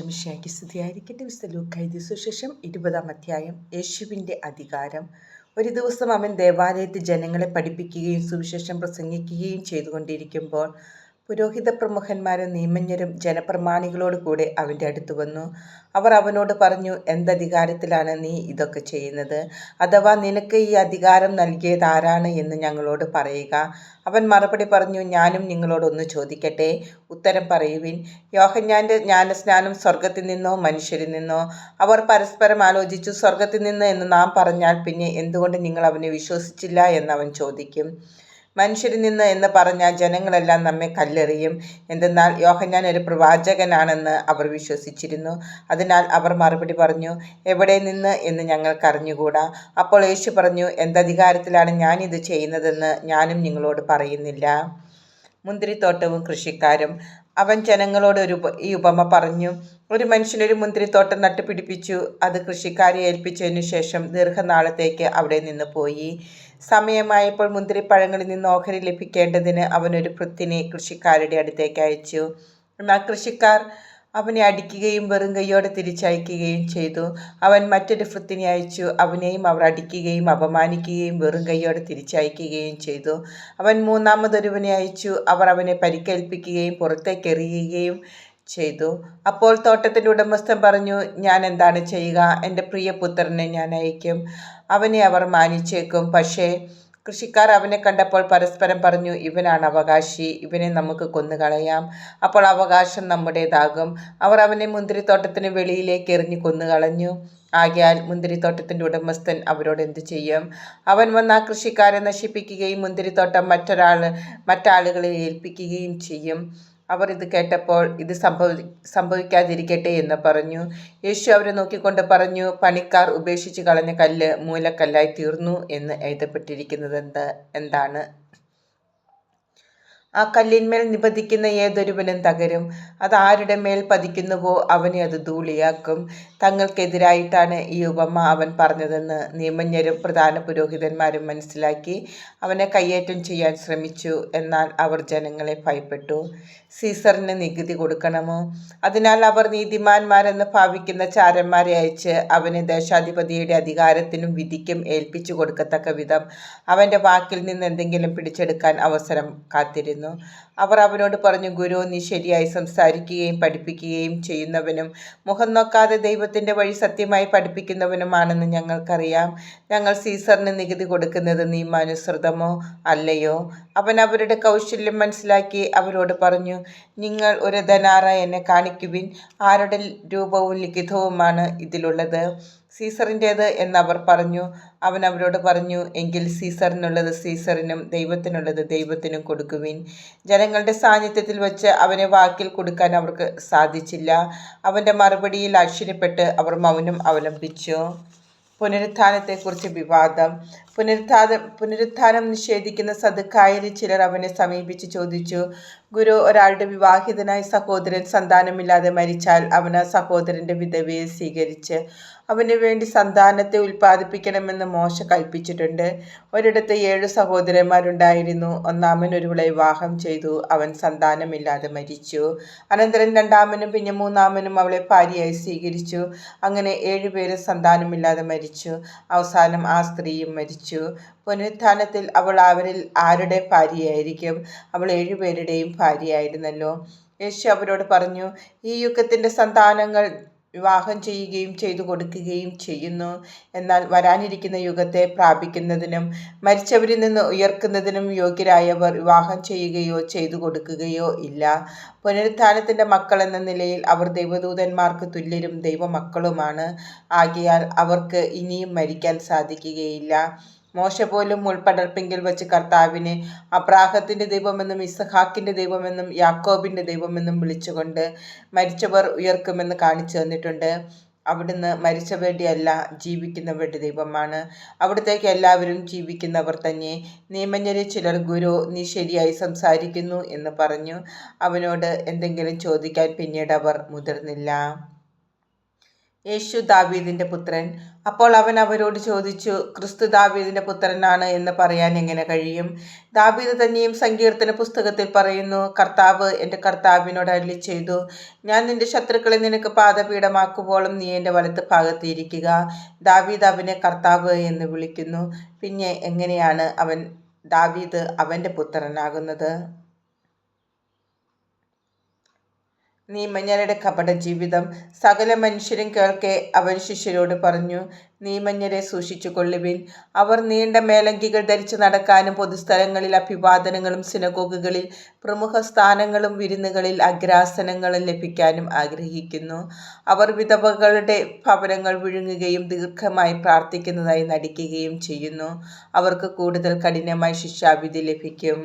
ഈശോമിശിയാക്കി സ്തുതിയായിരിക്കട്ടെ വിശുദ്ധ ലൂക്കായി സുശേഷം ഇരുപതാം അധ്യായം യേശുവിന്റെ അധികാരം ഒരു ദിവസം അവൻ ദേവാലയത്തിൽ ജനങ്ങളെ പഠിപ്പിക്കുകയും സുവിശേഷം പ്രസംഗിക്കുകയും ചെയ്തുകൊണ്ടിരിക്കുമ്പോൾ പുരോഹിത പ്രമുഖന്മാരും നിയമജ്ഞരും ജനപ്രമാണികളോട് കൂടെ അവന്റെ അടുത്ത് വന്നു. അവർ അവനോട് പറഞ്ഞു എന്തധികാരത്തിലാണ് നീ ഇതൊക്കെ ചെയ്യുന്നത്? അഥവാ നിനക്ക് ഈ അധികാരം നൽകിയത് ആരാണ് എന്ന് ഞങ്ങളോട് പറയുക. അവൻ മറുപടി പറഞ്ഞു ഞാനും നിങ്ങളോടൊന്ന് ചോദിക്കട്ടെ. ഉത്തരം പറയുവിൻ. യോഹന്യാന്റെ ജ്ഞാനസ്നാനം സ്വർഗത്തിൽ നിന്നോ മനുഷ്യരിൽ നിന്നോ? അവർ പരസ്പരം ആലോചിച്ചു സ്വർഗത്തിൽ നിന്ന് എന്ന് നാം പറഞ്ഞാൽ പിന്നെ എന്തുകൊണ്ട് നിങ്ങൾ അവനെ വിശ്വസിച്ചില്ല? എന്ന് അവൻ ചോദിക്കും. മനുഷ്യരിൽ നിന്ന് എന്ന് പറഞ്ഞാൽ ജനങ്ങളെല്ലാം നമ്മെ കല്ലെറിയും. എന്തെന്നാൽ യോഹന്നാൻ ഒരു പ്രവാചകനാണെന്ന് അവർ വിശ്വസിച്ചിരുന്നു. അതിനാൽ അവർ മറുപടി പറഞ്ഞു എവിടെ നിന്ന് എന്ന് ഞങ്ങൾക്ക് അറിഞ്ഞുകൂടാ. അപ്പോൾ യേശു പറഞ്ഞു എന്തധികാരത്തിലാണ് ഞാനിത് ചെയ്യുന്നതെന്ന് ഞാനും നിങ്ങളോട് പറയുന്നില്ല. മുന്തിരിത്തോട്ടവും കൃഷിക്കാരും. അവൻ ജനങ്ങളോട് ഒരു ഈ ഉപമ പറഞ്ഞു. ഒരു മനുഷ്യനൊരു മുന്തിരിത്തോട്ടം നട്ടുപിടിപ്പിച്ചു. അത് കൃഷിക്കാരെ ഏൽപ്പിച്ചതിനു ശേഷം ദീർഘനാളത്തേക്ക് അവിടെ നിന്ന് പോയി. സമയമായപ്പോൾ മുന്തിരിപ്പഴങ്ങളിൽ നിന്ന് ഓഹരി ലഭിക്കേണ്ടതിന് അവനൊരു പൃത്തിനെ കൃഷിക്കാരുടെ അടുത്തേക്ക് അയച്ചു. എന്നാൽ കൃഷിക്കാർ അവനെ അടിക്കുകയും വെറും കൈയോടെ തിരിച്ചയക്കുകയും ചെയ്തു. അവൻ മറ്റൊരു ഫൃത്തിനെ അയച്ചു. അവനെയും അവർ അടിക്കുകയും അപമാനിക്കുകയും വെറും കൈയോടെ തിരിച്ചയക്കുകയും ചെയ്തു. അവൻ മൂന്നാമതൊരുവനെ അയച്ചു. അവർ അവനെ പരിക്കേൽപ്പിക്കുകയും പുറത്തേക്ക് എറിയുകയും ചെയ്തു. അപ്പോൾ തോട്ടത്തിന്റെ ഉടമസ്ഥൻ പറഞ്ഞു ഞാൻ എന്താണ് ചെയ്യുക? എന്റെ പ്രിയപുത്രനെ ഞാൻ അയക്കും അവനെ അവർ മാനിച്ചേക്കും. പക്ഷേ കൃഷിക്കാർ അവനെ കണ്ടപ്പോൾ പരസ്പരം പറഞ്ഞു ഇവനാണ് അവകാശി ഇവനെ നമുക്ക് കൊന്നുകളയാം. അപ്പോൾ അവകാശം നമ്മുടേതാകും. അവർ അവനെ മുന്തിരിത്തോട്ടത്തിന് വെളിയിലേക്ക് എറിഞ്ഞു കൊന്നുകളഞ്ഞു. ആകയാൽ മുന്തിരിത്തോട്ടത്തിന്റെ ഉടമസ്ഥൻ അവരോട് എന്തു ചെയ്യും? അവൻ വന്ന് ആ കൃഷിക്കാരെ നശിപ്പിക്കുകയും മുന്തിരിത്തോട്ടം മറ്റൊരാൾ മറ്റാളുകളെ ഏൽപ്പിക്കുകയും ചെയ്യും. അവർ ഇത് കേട്ടപ്പോൾ ഇത് സംഭവി സംഭവിക്കാതിരിക്കട്ടെ എന്ന് പറഞ്ഞു. യേശു അവരെ നോക്കിക്കൊണ്ട് പറഞ്ഞു പണിക്കാർ ഉപേക്ഷിച്ച് കളഞ്ഞ കല്ല് മൂലക്കല്ലായി തീർന്നു എന്ന് എഴുതപ്പെട്ടിരിക്കുന്നത് എന്ത് എന്താണ്? ആ കല്ലിന്മേൽ നിപതിക്കുന്ന ഏതൊരുവനും തകരും? അത് ആരുടെ മേൽ പതിക്കുന്നുവോ അവനെ അത് ധൂളിയാക്കും. തങ്ങൾക്കെതിരായിട്ടാണ് ഈ ഉപമ അവൻ പറഞ്ഞതെന്ന് നിയമജ്ഞരും പ്രധാന പുരോഹിതന്മാരും മനസ്സിലാക്കി. അവനെ കയ്യേറ്റം ചെയ്യാൻ ശ്രമിച്ചു എന്നാൽ അവർ ജനങ്ങളെ ഭയപ്പെട്ടു. സീസറിന് നികുതി കൊടുക്കണമോ? അതിനാൽ അവർ നീതിമാന്മാരെന്ന് ഭാവിക്കുന്ന ചാരന്മാരെ അയച്ച് അവന് ദേശാധിപതിയുടെ അധികാരത്തിനും വിധിക്കും ഏൽപ്പിച്ചു കൊടുക്കത്തക്ക വിധം അവന്റെ വാക്കിൽ നിന്ന് എന്തെങ്കിലും പിടിച്ചെടുക്കാൻ അവസരം കാത്തിരുന്നു. അവർ അവനോട് പറഞ്ഞു ഗുരു നീ ശരിയായി സംസാരിക്കുകയും പഠിപ്പിക്കുകയും ചെയ്യുന്നവനും മുഖം നോക്കാതെ ദൈവത്തിന്റെ വഴി സത്യമായി പഠിപ്പിക്കുന്നവനുമാണെന്ന് ഞങ്ങൾക്കറിയാം. ഞങ്ങൾ സീസറിന് നികുതി കൊടുക്കുന്നത് നിയമാനുസൃതമോ അല്ലയോ? അവൻ അവരുടെ കൗശല്യം മനസ്സിലാക്കി അവരോട് പറഞ്ഞു നിങ്ങൾ ഒരു ധനാറ എന്നെ കാണിക്കുവിൻ. ആരുടെ രൂപവും ലിഖിതവുമാണ് ഇതിലുള്ളത്. സീസറിന്റേത് എന്നവർ പറഞ്ഞു. അവൻ അവരോട് പറഞ്ഞു എങ്കിൽ സീസറിനുള്ളത് സീസറിനും ദൈവത്തിനുള്ളത് ദൈവത്തിനും കൊടുക്കുവിൻ. ജനങ്ങളുടെ സാന്നിധ്യത്തിൽ വെച്ച് അവനെ വാക്കിൽ കൊടുക്കാൻ അവർക്ക് സാധിച്ചില്ല. അവന്റെ മറുപടിയിൽ ആശ്ചര്യപ്പെട്ട് അവർ മൗനം അവലംബിച്ചു. പുനരുത്ഥാനത്തെക്കുറിച്ച് വിവാദം. പുനരുത്ഥാന പുനരുത്ഥാനം നിഷേധിക്കുന്ന സദുക്കായലിൽ ചിലർ അവനെ സമീപിച്ച് ചോദിച്ചു ഗുരു ഒരാളുടെ വിവാഹിതനായ സഹോദരൻ സന്താനമില്ലാതെ മരിച്ചാൽ അവൻ ആ സഹോദരന്റെ വിധവയെ സ്വീകരിച്ച് അവന് വേണ്ടി സന്താനത്തെ ഉൽപ്പാദിപ്പിക്കണമെന്ന് മോശ കൽപ്പിച്ചിട്ടുണ്ട്. ഒരിടത്ത് ഏഴ് സഹോദരന്മാരുണ്ടായിരുന്നു. ഒന്നാമൻ ഒരുവളെ വിവാഹം ചെയ്തു. അവൻ സന്താനമില്ലാതെ മരിച്ചു. അനന്തരം രണ്ടാമനും പിന്നെ മൂന്നാമനും അവളെ ഭാര്യയായി സ്വീകരിച്ചു. അങ്ങനെ ഏഴുപേരും സന്താനമില്ലാതെ മരിച്ചു. അവസാനം ആ സ്ത്രീയും മരിച്ചു. പുനരുത്ഥാനത്തിൽ അവൾ അവരിൽ ആരുടെ ഭാര്യയായിരിക്കും? അവൾ ഏഴുപേരുടെയും ഭാര്യയായിരുന്നല്ലോ. യേശു അവരോട് പറഞ്ഞു ഈ യുഗത്തിന്റെ സന്താനങ്ങൾ വിവാഹം ചെയ്യുകയും ചെയ്തു കൊടുക്കുകയും ചെയ്യുന്നു. എന്നാൽ വരാനിരിക്കുന്ന യുഗത്തെ പ്രാപിക്കുന്നതിനും മരിച്ചവരിൽ നിന്ന് ഉയർക്കുന്നതിനും യോഗ്യരായവർ വിവാഹം ചെയ്യുകയോ ചെയ്തു കൊടുക്കുകയോ ഇല്ല. പുനരുത്ഥാനത്തിന്റെ മക്കൾ എന്ന നിലയിൽ അവർ ദൈവദൂതന്മാർക്ക് തുല്യരും ദൈവമക്കളുമാണ്. ആകിയാൽ അവർക്ക് ഇനിയും മരിക്കാൻ സാധിക്കുകയില്ല. മോശ പോലും മുൾപടർപ്പെങ്കിൽ വെച്ച് കർത്താവിനെ അബ്രാഹത്തിന്റെ ദൈവമെന്നും ഇസഹാക്കിന്റെ ദൈവമെന്നും യാക്കോബിന്റെ ദൈവമെന്നും വിളിച്ചുകൊണ്ട് മരിച്ചവർ ഉയർക്കുമെന്ന് കാണിച്ചു തന്നിട്ടുണ്ട്. അവിടുന്ന് മരിച്ചവരുടെ അല്ല ജീവിക്കുന്നവരുടെ ദൈവമാണ്. അവിടത്തേക്ക് എല്ലാവരും ജീവിക്കുന്നവർ തന്നെ. നിയമജ്ഞരെ ചിലർ ഗുരു നീ ശരിയായി സംസാരിക്കുന്നു എന്ന് പറഞ്ഞു. അവനോട് എന്തെങ്കിലും ചോദിക്കാൻ പിന്നീട് അവർ മുതിർന്നില്ല. യേശു ദാവീദിന്റെ പുത്രൻ. അപ്പോൾ അവൻ അവരോട് ചോദിച്ചു ക്രിസ്തു ദാവീദിന്റെ പുത്രനാണ് എന്ന് പറയാൻ എങ്ങനെ കഴിയും? ദാവീദ് തന്നെയും സങ്കീർത്തന പുസ്തകത്തിൽ പറയുന്നു കർത്താവ് എന്റെ കർത്താവിനോട് അരുളി ചെയ്തു ഞാൻ നിന്റെ ശത്രുക്കളെ നിനക്ക് പാദപീഠമാക്കുമ്പോഴും നീ എന്റെ വലത്ത് ഭാഗത്ത് ഇരിക്കുക. ദാവീദ് അവനെ കർത്താവ് എന്ന് വിളിക്കുന്നു. പിന്നെ എങ്ങനെയാണ് അവൻ ദാവീദ് അവന്റെ പുത്രനാകുന്നത്? നീമഞ്ഞരുടെ കപട ജീവിതം സകല മനുഷ്യരും കേൾക്കെ അവൻ ശിഷ്യരോട് പറഞ്ഞു നീമഞ്ഞരെ സൂക്ഷിച്ചുകൊള്ളുവിൻ. അവർ നീണ്ട മേലങ്കികൾ ധരിച്ചു നടക്കാനും പൊതുസ്ഥലങ്ങളിൽ അഭിവാദനങ്ങളും സിനഗോഗുകളിൽ പ്രമുഖ സ്ഥാനങ്ങളും വിരുന്നുകളിൽ അഗ്രാസനങ്ങളും ലഭിക്കാനും ആഗ്രഹിക്കുന്നു. അവർ വിധവകളുടെ ഭവനങ്ങൾ വിഴുങ്ങുകയും ദീർഘമായി പ്രാർത്ഥിക്കുന്നതായി നടിക്കുകയും ചെയ്യുന്നു. അവർക്ക് കൂടുതൽ കഠിനമായി ശിക്ഷാവിധി ലഭിക്കും.